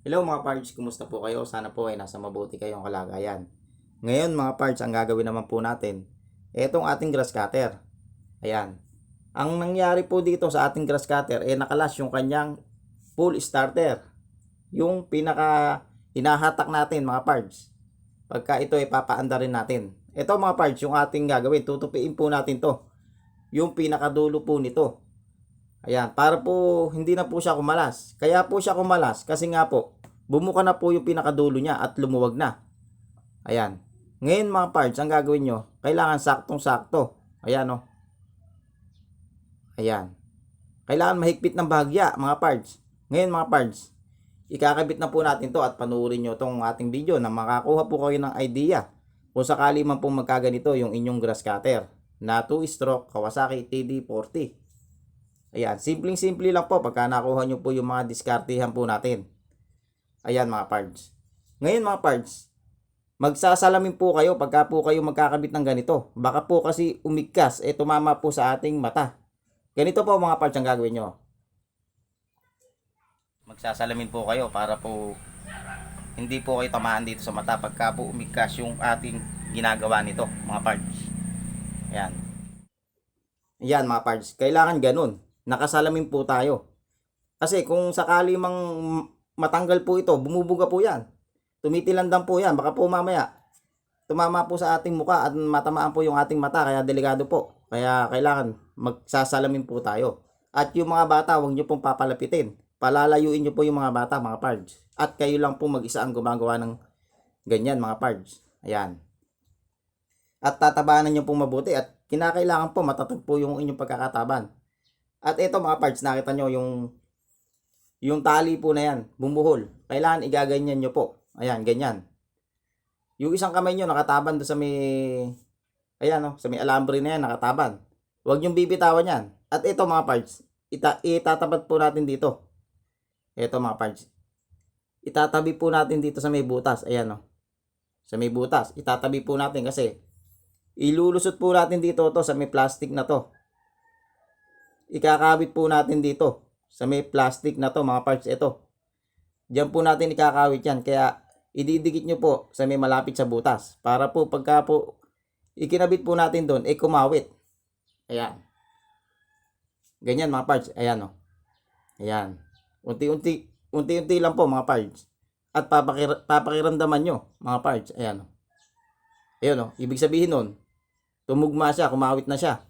Hello mga parts, kumusta po kayo? Sana po ay nasa mabuti kayong kalagayan. Ngayon mga parts, ang gagawin naman po natin, etong ating grass cutter. Ayan. Ang nangyari po dito sa ating grass cutter, eh nakalas yung kanyang full starter. Yung pinaka hinahatak natin mga parts. Pagka ito ay papaanda rin natin. Ito mga parts, yung ating gagawin, tutupiin po natin to. Yung pinakadulo po nito. Ayan, para po hindi na po siya kumalas. Kaya po siya kumalas kasi nga po, bumuka na po yung pinakadulo niya at lumuwag na. Ayan. Ngayon mga parts, ang gagawin nyo, kailangan saktong-sakto. Ayan o. Ayan. Kailangan mahigpit ng bahagya mga parts. Ngayon mga parts, ikakabit na po natin to at panuorin nyo tong ating video na makakuha po kayo ng idea kung sakali man po magkaganito yung inyong grass cutter na 2-stroke Kawasaki TD40. Ayan, simpleng-simple lang po pagka nakuha nyo po yung mga diskartihan po natin. Ayan mga parts. Ngayon mga parts, magsasalamin po kayo pagka po kayo magkakabit ng ganito. Baka po kasi umigkas, eh tumama po sa ating mata. Ganito po mga parts ang gagawin nyo. Magsasalamin po kayo para po hindi po kayo tamaan dito sa mata pagka po umigkas yung ating ginagawa nito mga parts. Ayan. Ayan mga parts, kailangan ganun nakasalamin po tayo. Kasi kung sakali mang matanggal po ito, bumubuga po yan. Tumitilandan po yan. Baka po mamaya, tumama po sa ating muka at matamaan po yung ating mata. Kaya delikado po. Kaya kailangan magsasalamin po tayo. At yung mga bata, huwag nyo pong papalapitin. Palalayuin nyo po yung mga bata, mga pards. At kayo lang po mag-isa ang gumagawa ng ganyan, mga pards. Ayan. At tatabanan nyo pong mabuti. At kinakailangan po matatag po yung inyong pagkakataban. At ito mga parts, nakita nyo yung yung tali po na yan, bumuhol. Kailangan igaganyan nyo po. Ayan, ganyan. Yung isang kamay nyo nakataban doon sa may ayan no, sa may alambre na yan, nakataban. Huwag nyo bibitawan yan. At ito mga parts, ita itatapat po natin dito. Ito mga parts. Itatabi po natin dito sa may butas. Ayan no. Sa may butas. Itatabi po natin kasi ilulusot po natin dito to sa may plastic na to ikakawit po natin dito sa may plastic na to mga parts ito. Diyan po natin ikakawit yan. Kaya ididikit nyo po sa may malapit sa butas. Para po pagka po ikinabit po natin doon eh kumawit. Ayan. Ganyan mga parts. Ayan o ayan. Unti-unti unti-unti lang po mga parts. At papakir papakiramdaman nyo mga parts. Ayan o ayan o ibig sabihin nun tumugma siya kumawit na siya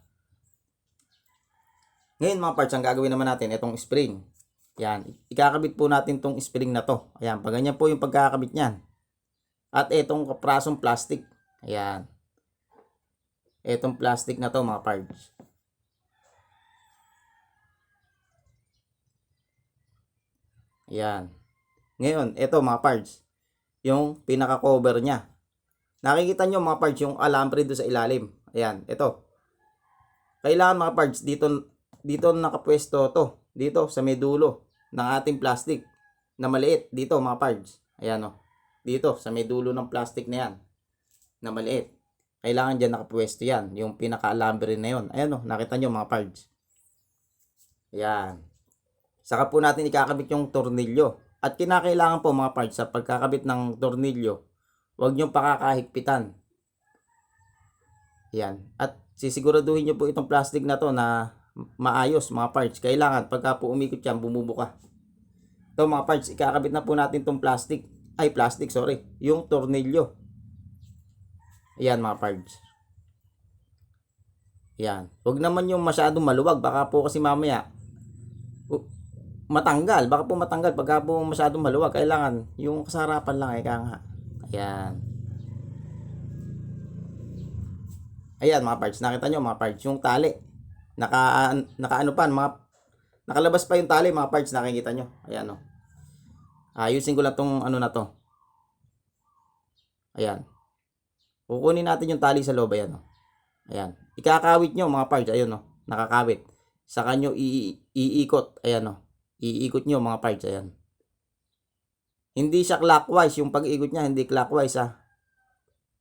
ngayon mga parts, ang gagawin naman natin, itong spring. Yan. Ikakabit po natin itong spring na to. Ayan. Pag ganyan po yung pagkakabit niyan. At itong kaprasong plastic. Ayan. Itong plastic na to mga parts. Ayan. Ngayon, ito mga parts. Yung pinaka-cover niya. Nakikita nyo mga parts yung alambre doon sa ilalim. Ayan. Ito. Kailangan mga parts dito dito nakapwesto to. Dito sa may dulo ng ating plastic na maliit. Dito mga parts. Ayan o. Dito sa may dulo ng plastic na yan. Na maliit. Kailangan dyan nakapwesto yan. Yung pinaka-alambre na yon. Ayan o. Nakita nyo mga parts. Ayan. Saka po natin ikakabit yung tornilyo. At kinakailangan po mga parts sa pagkakabit ng tornilyo, huwag nyo pakakahigpitan. Yan. At sisiguraduhin nyo po itong plastic na to na maayos mga parts. Kailangan pagka po umikot yan, bumubuka. Ito mga parts, ikakabit na po natin itong plastic. Ay, plastic, sorry. Yung tornilyo. Ayan mga parts. Yan. Huwag naman yung masyadong maluwag. Baka po kasi mamaya matanggal. Baka po matanggal. Pagka po masyadong maluwag, kailangan yung kasarapan lang. Ika nga. Ayan. Ayan mga parts. Nakita nyo mga parts. Yung tali. Naka, naka ano pa, mga, nakalabas pa yung tali, mga parts, nakikita nyo. Ayan, o. Oh. Ayusin ko lang tong ano na to. Ayan. Kukunin natin yung tali sa loob, ayan, o. Oh. Ayan. Ikakawit nyo, mga parts, ayun, o. Oh. Nakakawit. Saka nyo iikot, ayan, o. Iikot nyo, mga parts, ayan. Hindi siya clockwise, yung pag-ikot niya, hindi clockwise, ha.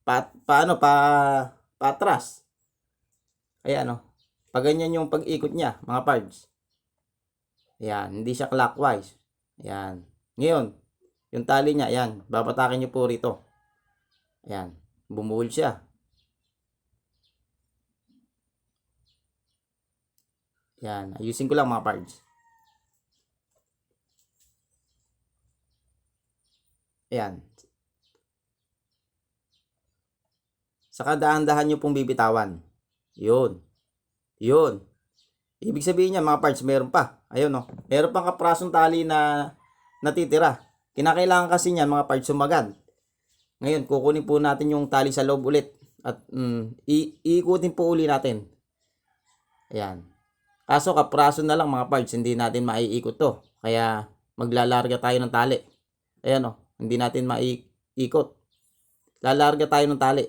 Pa, paano, pa, patras. Ayan, o. Pag ganyan yung pag-ikot niya, mga parts. Ayan, hindi siya clockwise. Ayan. Ngayon, Yung tali niya, ayan. Babatakin niyo po rito. Ayan. Bumuhol siya. Ayan. Ayusin ko lang mga parts. Ayan. Saka dahan-dahan nyo pong bibitawan. Yun. Yun. Ibig sabihin niya, mga parts, meron pa. Ayun, no. Meron pang kaprasong tali na natitira. Kinakailangan kasi niyan, mga parts, sumagad. Ngayon, kukunin po natin yung tali sa loob ulit. At mm, iikutin po uli natin. Ayan. Kaso kapraso na lang mga parts, hindi natin maiikot to. Kaya maglalarga tayo ng tali. Ayan, no. Hindi natin maiikot. Lalarga tayo ng tali.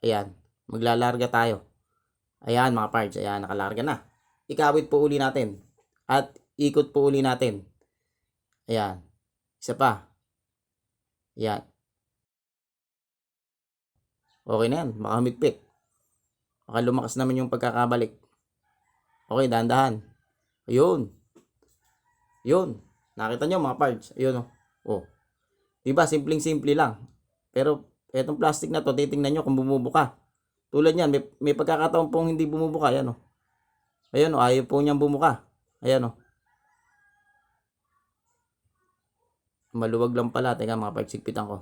Ayan. Maglalarga tayo. Ayan mga parts. Ayan, nakalarga na. Ikawit po uli natin. At ikot po uli natin. Ayan. Isa pa. Ayan. Okay na yan. Makamigpit. Baka lumakas naman yung pagkakabalik. Okay, dahan-dahan. Ayun. Yun. Nakita nyo mga parts. Ayun oh. Oh. Diba, simpleng-simple lang. Pero, etong plastic na to, titingnan nyo kung bumubuka. Tulad yan, may, may pagkakataon pong hindi bumubuka. Ayan o. Ayan o, ayaw po niyang bumuka. Ayan o. Maluwag lang pala. Teka, mga pagsigpitan ko.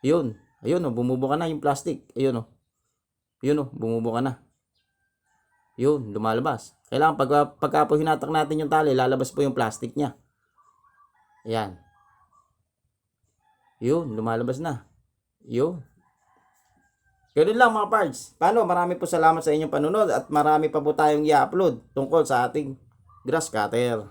Ayun. Ayun o, bumubuka na yung plastic. Ayun o. Ayun o, bumubuka na. Yun, lumalabas. Kailangan pag, pagka po hinatak natin yung tali, lalabas po yung plastic niya. Ayan. Yun, lumalabas na. Yun. Ganun lang mga parts. Paano? Marami po salamat sa inyong panunod at marami pa po tayong i-upload tungkol sa ating grass cutter.